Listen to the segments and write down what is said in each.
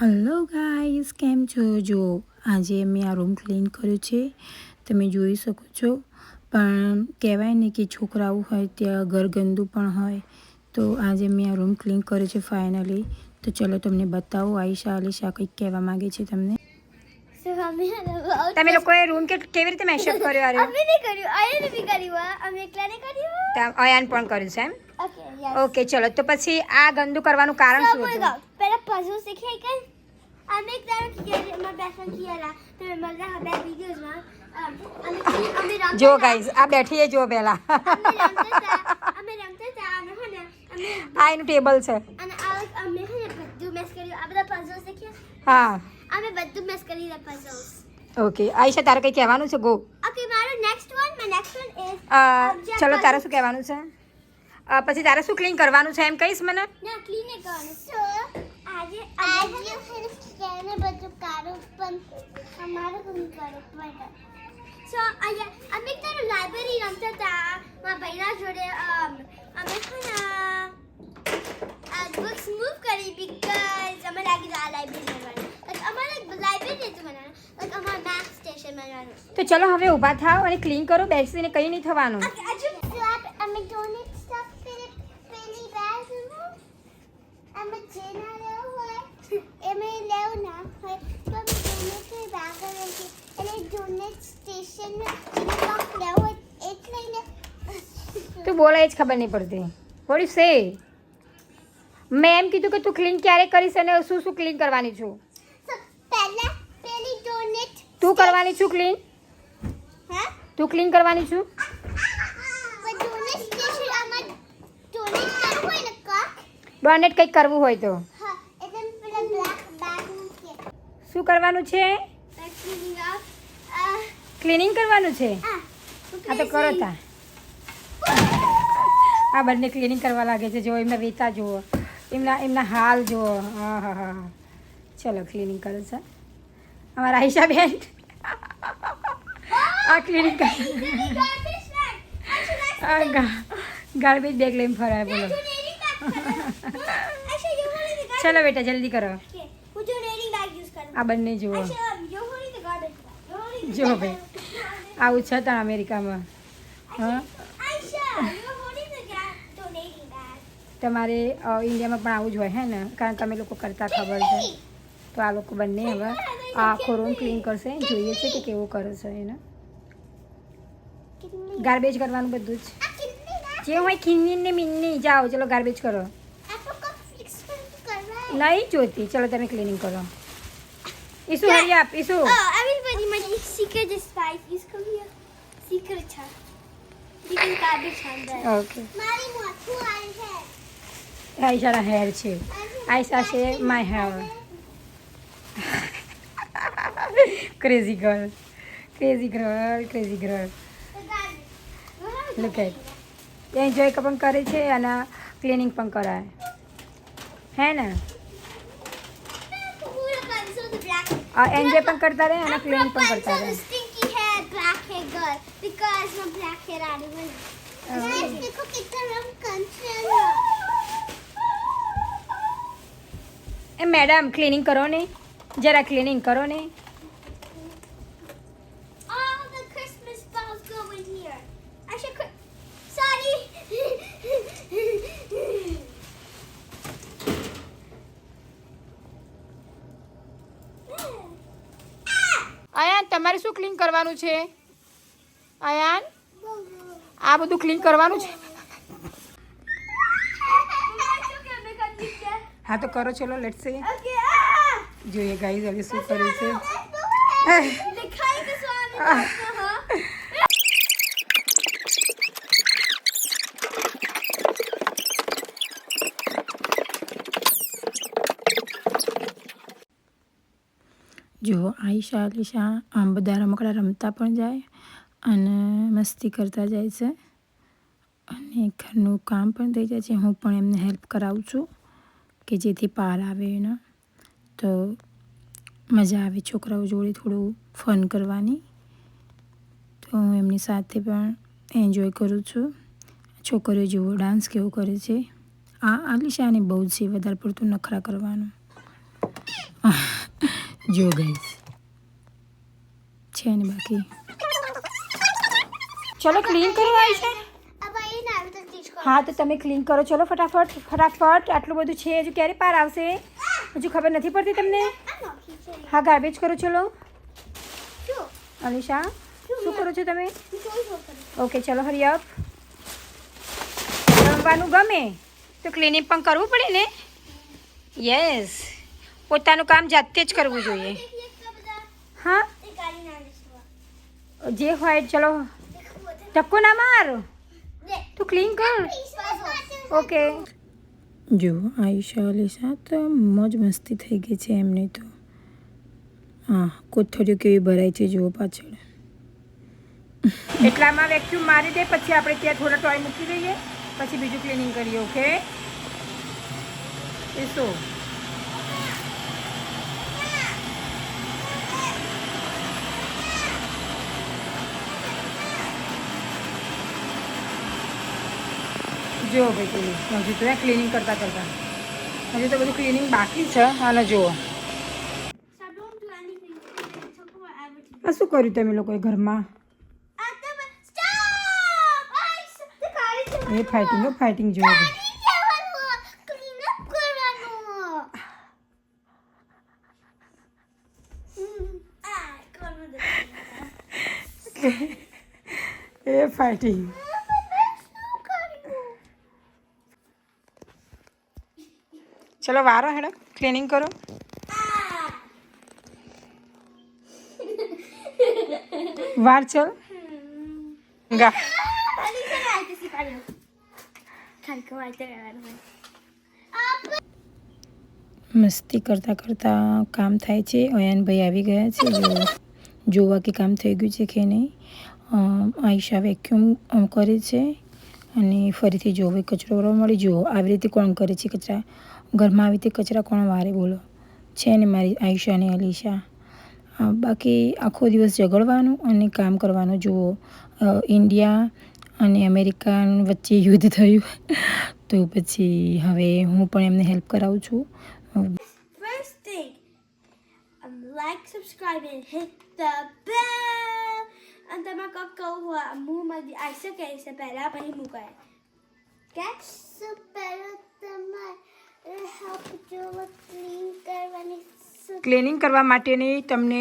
Hello guys કેમ છો? જો આજે મેં આ રૂમ ક્લીન કર્યું છે. તમે જોઈ શકો છો. પણ કહેવાય ને કે છોકરાઓ હોય ત્યાં ઘર ગંદુ પણ હોય. તો આજે મેં આ રૂમ ક્લીન કર્યો છે ફાઇનલી તો ચલો તમને બતાવો આઈશા અલીશા કંઈક કહેવા માંગે છે તમને. તમે લોકોએ રૂમ કે કેવી રીતે મેશઅપ કર્યો આર્યો અમે નહીં કર્યું. આયન બી કર્યું અમે એકલાને કર્યું? તા- અયાન પણ કર્યું છે એમ? ઓકે ચલો. તો પછી આ ગંદુ કરવાનું કારણ શું હતું? વિડિયોઝમાં અમે અમે જો. ગાઈઝ આ બેઠી જો પેલા આ એનું ટેબલ છે હે ને બધું મેસ કર્યું આ બધા પઝલ શીખ્યા હા અમે બધું મેસ કરી દીધા પઝલ્સ ઓકે આયશા તારે કંઈ કહેવાનું છે ગો ઓકે મારો next one next one is ચલો તારે શું કહેવાનું છે પછી તારે શું ક્લીન કરવાનું છે એમ કહીશ મને ના ક્લીન કરવાનું આજે આજે સિર્ફ કેને બધું કાઢો પણ અમારું સો અહીંયા અમે તારો લાઇબ્રેરી રમતા હતા મારા ભાઈના જોડે અમ, અમે છે ને આ બુક્સ મૂવ કરી બીકોઝ અમે લાગી આ લાઇબ્રેરી અમારે લાઇબ્રેરી હતું બનાવવાનું અમારે મેથ સ્ટેશન બનાવવાનું તો ચલો હવે ઊભા થાવ અને ક્લીન કરો બેસીને કંઈ નહીં થવાનું Okay, I just slap I'm a donut stuff પેલી પેલી બેગ અમે જે ના લેવું હોય એમે લેવું ના હોય તો અમે donut ની બેગ લઈએ છીએ એટલે donut સ્ટેશન ને જેને કાંક લેવું હોય એ જ લઈને તું બોલાય જ ખબર નહીં પડતી. વોટ સે મેં એમ કીધું કે તું ક્લીન ક્યારે કરીશ અને શું શું ક્લીન કરવાની છું? તું કરવાની છું ક્લીન તું ક્લીન કરવાની છું? ડોનેટ કંઈક કરવું હોય તો. શું કરવાનું છે? ક્લિનિંગ કરવાનું છે? આ તો કરો તા. આ બંને ક્લિનિંગ કરવા લાગે છે જો એમના વેતા જુઓ એમના એમના હાલ જુઓ હા હા હા ચલો ક્લિનિંગ કરે છે અમારા આઈશા બેન આ ક્લિનિંગ કરે garbage bag. I should like આ ગાર્બેજ બેગ લઈને ફરાય બોલો donating bag. Actually, you're holding the garbage. ચલો બેટા જલ્દી કરો Okay, હું donating bag use કરું. આ બંને જુઓ Actually, um, you're holding the garbage bag. You're holding the જો bag. ભાઈ આવું છે ત્યાં અમેરિકામાં હા તમારે અ, ઇન્ડિયામાં પણ આવું જ હોય હે ને કારણ કે અમે લોકો કરતા ખબર છે તો આ લોકો બંને હવે આ આખો રૂમ ક્લીન કરશે જોઈએ છે કે કેવું કરે છે એને કેટલી? ગાર્બેજ કરવાનું બધું જ આ કેટલી ના? જે હોય ખીની ને મીની જાઓ ચલો ગાર્બેજ કરો આ તો કોક fix કરવાય. નહીં જોતી ચલો તમે ક્લિનિંગ કરો ઈસુ હરી આપ Isu Oh, everybody, my secret is spice. Use come here. Secret છે. Secret garbage અંદર. ઓકે મારી મોટું આવી છે. આઈશાના હેર છે આઈશા છે my hair crazy girl crazy girl crazy girl look at enjoy પણ કરે છે અને ક્લિનિંગ પણ કરાય હે ને એન્જોય પણ કરતા રહે અને ક્લીન પણ કરતા રહે Stinky hair, black hair girl. Because my black hair out of Guys, देखो कितना रंग कंचन है. એ મેડમ ક્લિનિંગ કરો ને. જરા ક્લિનિંગ કરો ને. આયાન તમારે શું ક્લીન કરવાનું છે? આયાન આ બધું ક્લીન કરવાનું છે? હા તો કરો ચલો લેટ સે Ah! જોઈએ ગાઈઝ હવે શું કરે છે? જો આઈશા અલીશા આમ બધા રમકડા રમતા પણ જાય અને મસ્તી કરતા જાય છે. અને ઘરનું કામ પણ થઈ જાય છે. હું પણ એમને હેલ્પ કરાવું છું. કે જેથી પાર આવે એના. તો મજા આવે છોકરાઓ જોડે થોડું ફન કરવાની. તો હું એમની સાથે પણ એન્જોય કરું છું. છોકરીઓ જેવો ડાન્સ કેવો કરે છે? આ આલિશાને બહુ જ છે, વધારે પડતું નખરા કરવાનું. જો ગઈશ છે ને બાકી? ચલો ક્લીન કરવા આવી છે? હા તો તમે ક્લીન કરો. ચલો ફટાફટ ફટાફટ. આટલું બધું છે હજુ ક્યારે પાર આવશે? હજુ ખબર નથી પડતી તમને? હા ગાર્બેજ કરો ચલો. અલીશા શું કરો છો તમે? ઓકે ચલો હરી રમવાનું ગમે? તો ક્લિનિંગ પણ કરવું પડે ને? યસ પોતાનું કામ જાતે જ કરવું જોઈએ. હા? જે હોય ચલો. ધક્કો ના મારો. તું ક્લીન કર ઓકે જો આયુષા અલીશા તો મોજ મસ્તી થઈ ગઈ છે એમની તો. હા કોથળીઓ કેવી ભરાય છે જુઓ પાછળ. એટલામાં વેક્યુમ મારી દે પછી આપણે ત્યાં થોડા ટોય મૂકી દઈએ. પછી બીજું ક્લિનિંગ કરીએ ઓકે એ શું? જુઓ ભાઈ પેલી હજુ તો ક્લિનિંગ કરતા કરતા હજુ તો બધું ક્લિનિંગ બાકી છે અને જુઓ Stop don't do anything. Talk about everything. આ શું કર્યું તમે લોકોએ ઘરમાં At the stop! I the car is એ ફાઇટિંગ ફાઇટિંગ જુઓ ભાઈ Clean up કરવાનું. આ કોનો દે એ ફાઇટિંગ ચલો વારો હેડો ક્લિનિંગ કરો. વાર ચલ. ગા. મસ્તી કરતાં કરતાં કામ થાય છે. અયાનભાઈ આવી ગયા છે. જોવા કે કામ થઈ ગયું છે કે નહીં. આયુષા વેક્યુમ કરે છે. અને ફરીથી જોવે કચરો મળી. જુઓ આવી રીતે કોણ કરે છે કચરા? ઘરમાં આવી રીતે કચરા કોણ વારે બોલો. છે ને મારી આયુષા અને અલીશા. બાકી આખો દિવસ ઝઘડવાનું અને કામ કરવાનું. જુઓ ઇન્ડિયા અને અમેરિકા વચ્ચે યુદ્ધ થયું. તો પછી હવે હું પણ એમને હેલ્પ કરાવું છું. Um, like, subscribe, and hit the bell. તમે કોક કહું મુંહમાં આવી શકે છે પહેલા પછી મૂકાય કે સો પહેલા તમારે હેલ્પ જોવા ક્લીન કરવાની ક્લિનિંગ કરવા માટેની તમને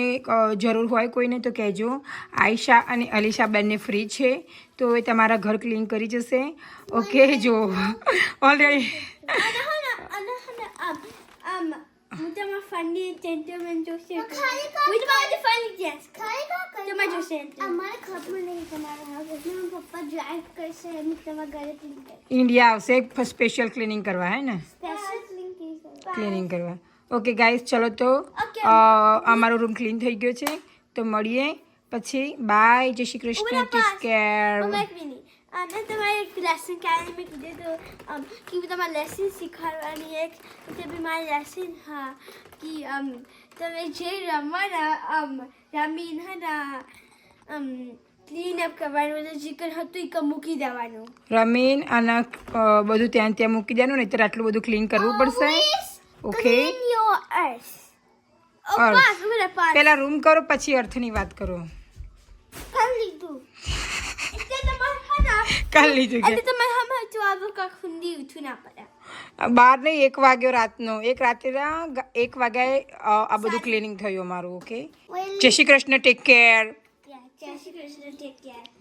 જરૂર હોય કોઈને તો કહેજો. આયશા અને અલીશા બંને ફ્રી છે. તો એ તમારા ઘર ક્લીન કરી જશે. ઓકે જો. ઓલરેડી ઇન્ડિયા આવશે સ્પેશિયલ ક્લિનિંગ કરવા હે ને? ક્લિનિંગ કરવા ઓકે ગાઈસ ચલો તો Okay. અ, અમારો રૂમ ક્લીન થઈ ગયો છે તો મળીએ પછી બાય જય શ્રી કૃષ્ણ ટેક કેર એક મિનિટ અને તમારે એક લેસન ક્યારે મેં કીધું તો um, કે તમારે લેસન શીખવાડવાની એક તે બી મારી લેસન હા કે um, તમે જે રમવાના um, રમીને હે ને um, ક્લીન અપ કરવાનું એટલે ચિકન હતું એ મૂકી દેવાનું. રમીન અને બધું ત્યાં ત્યાં મૂકી દેવાનું નહીં તો આટલું બધું ક્લીન કરવું પડશે. ઓકે. પહેલા રૂમ કરો પછી અર્થની વાત કરો. કાલ લીધું. કે બાર નહીં એક વાગ્યો રાતનો. એક રાત્રે એક વાગ્યાએ આ બધું ક્લિનિંગ થયું અમારું ઓકે જય શ્રી કૃષ્ણ ટેક કેર જય શ્રી કૃષ્ણ ટેક કેર